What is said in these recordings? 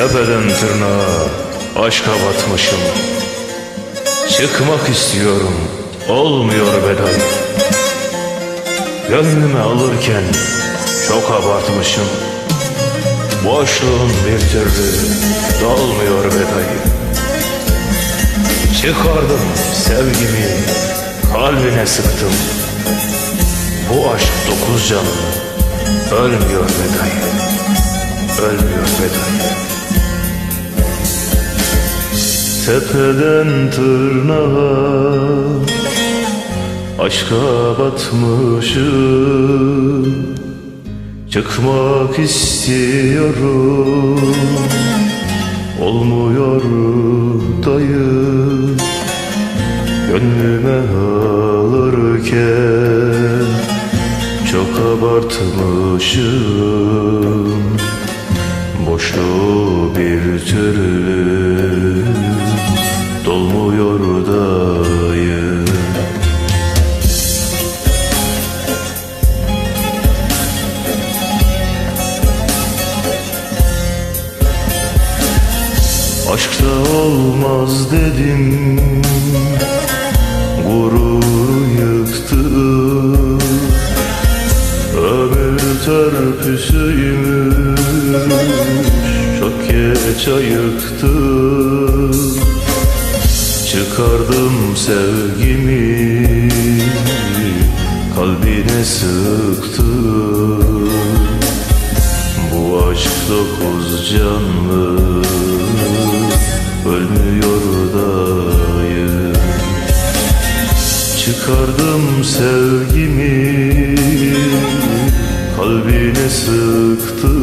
Tepeden tırnağa aşka batmışım Çıkmak istiyorum olmuyor beday Gönlüme alırken çok abartmışım. Boşluğun bir türlü dolmuyor beday Çıkardım sevgimi kalbine sıktım. Bu aşk dokuz canlı ölmüyor beday Ölmüyor beday Tepeden tırnağa Aşka batmışım. Çıkmak istiyorum Olmuyor dayı Gönlüme alırken Çok abartmışım. Boşluğu bir türlü Aşkta olmaz dedim. Gururu yıktı. Ömür törpüsüymüş. Çok geç ayıktı Çıkardım sevgimi. Kalbine sıktım aşk dokuz canlı Ölmüyor dayı Çıkardım sevgimi Kalbine sıktım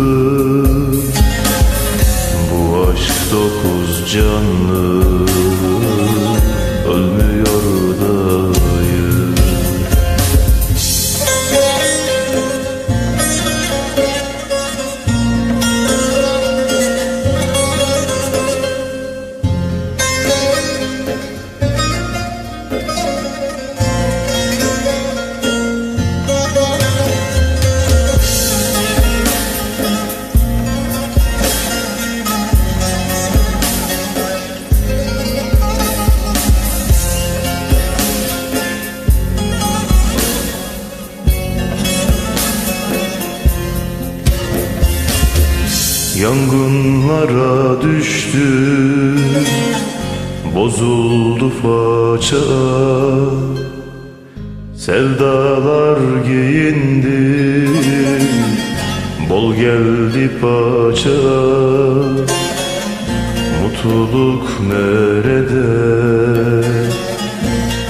Yangınlara düştü. Bozuldu faça. Sevdalar giyindi. Bol geldi paça. Mutluluk nerede?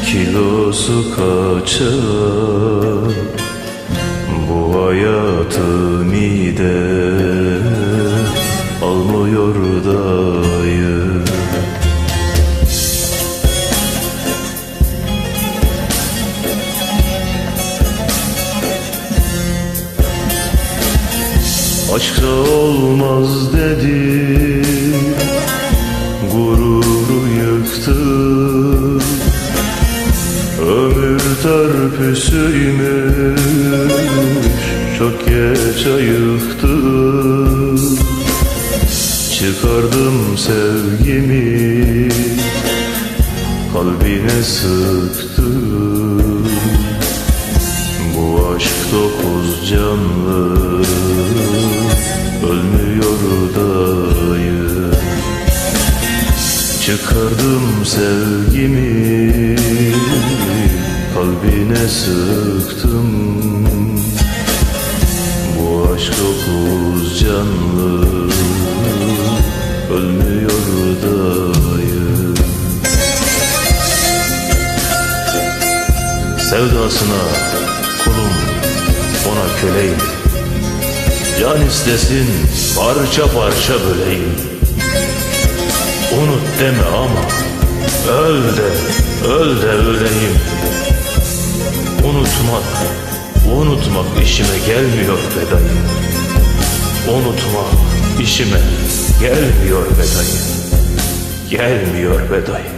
Kilosu kaça? Bu hayatı mide Aşkta olmaz dedi. Gururu yıktı. Ömür törpüsüymüş Çok geç ayıktı. Çıkardım sevgimi. Kalbine sıktım Bu aşk dokuz canlı Çıkardım sevgimi Kalbine sıktım. Bu aşk dokuz canlı Ölmüyor dayı Sevdasına kulum ona köleyim. Can istesin parça parça böleyim Unut deme ama. Öl de öl de öleyim. Unutmak, unutmak işime gelmiyor be dayı Unutmak işime gelmiyor be dayı Gelmiyor be dayı